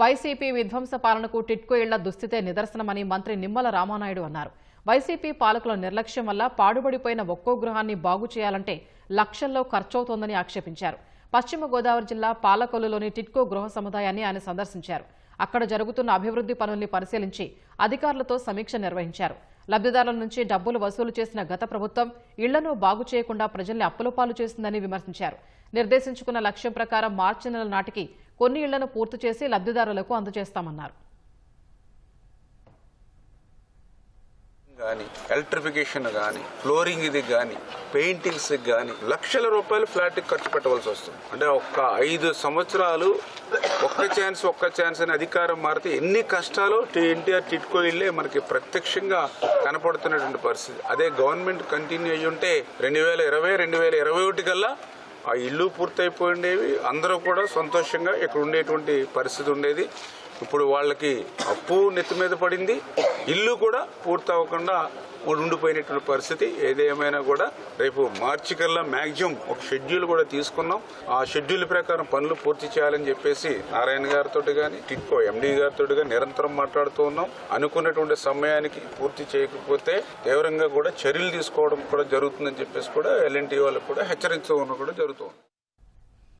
YCP విధ్వంస పాలనకు టిట్కో ఇళ్ళ దుస్థితే నిదర్శనమని మంత్రి నిమ్మల రామానాయుడు అన్నారు. వైసీపీ పాలకుల నిర్లక్ష్యం వల్ల పాడుబడిపోయిన ఒక్కో గృహాన్ని బాగు చేయాలంటే లక్షల్లో ఖర్చవుతోందని ఆక్షేపించారు. పశ్చిమ గోదావరి జిల్లా పాలకొల్లులోని టిట్కో గృహ సముదాయాన్ని ఆయన సందర్శించారు. అక్కడ జరుగుతున్న అభివృద్ధి పనుల్ని పరిశీలించి అధికారులతో సమీక్ష నిర్వహించారు. లబ్ధిదారుల నుంచి డబ్బులు వసూలు చేసిన గత ప్రభుత్వం ఇళ్ళను బాగు చేయకుండా ప్రజల్ని అప్పులపాలు చేసిందని విమర్శించారు. నిర్దేశించుకున్న లక్ష్యం ప్రకారం మార్చి నెల నాటికి కొన్ని ఇళ్ళను పూర్తి చేసి లబ్ధిదారులకు అందజేస్తామన్నారు. కానీ ఎలక్ట్రిఫికేషన్ కానీ ఫ్లోరింగ్ ఇది కానీ పెయింటింగ్స్ కానీ లక్షల రూపాయలు ఫ్లాట్ ఖర్చు పెట్టవలసి వస్తుంది. అంటే ఒక్క ఐదు సంవత్సరాలు ఒక్క ఛాన్స్ ఒక్క ఛాన్స్ అని అధికారం మారితే ఎన్ని కష్టాలు ఎన్టీఆర్ టిట్కో ఇల్లే మనకి ప్రత్యక్షంగా కనపడుతున్నటువంటి పరిస్థితి. అదే గవర్నమెంట్ కంటిన్యూ అయ్యి ఉంటే రెండు వేల ఇరవై రెండు వేల ఇరవై ఒకటి కల్లా ఆ ఇల్లు పూర్తయిపోయిండేవి. అందరూ కూడా సంతోషంగా ఇక్కడ ఉండేటువంటి పరిస్థితి ఉండేది. ఇప్పుడు వాళ్ళకి అప్పు నెత్తి మీద పడింది ఇల్లు కూడా పూర్తి అవ్వకుండా ఉండిపోయినటువంటి పరిస్థితి. ఏదేమైనా కూడా రేపు మార్చి కల్లా మ్యాక్సిమం ఒక షెడ్యూల్ కూడా తీసుకున్నాం. ఆ షెడ్యూల్ ప్రకారం పనులు పూర్తి చేయాలని చెప్పేసి నారాయణ గారితో కానీ టిక్కో ఎండి గారితో కానీ నిరంతరం మాట్లాడుతూ ఉన్నాం. అనుకున్నటువంటి సమయానికి పూర్తి చేయకపోతే తీవ్రంగా కూడా చర్యలు తీసుకోవడం కూడా జరుగుతుందని చెప్పేసి కూడా ఎల్ఎన్టీ వాళ్ళకు కూడా హెచ్చరించడం కూడా జరుగుతుంది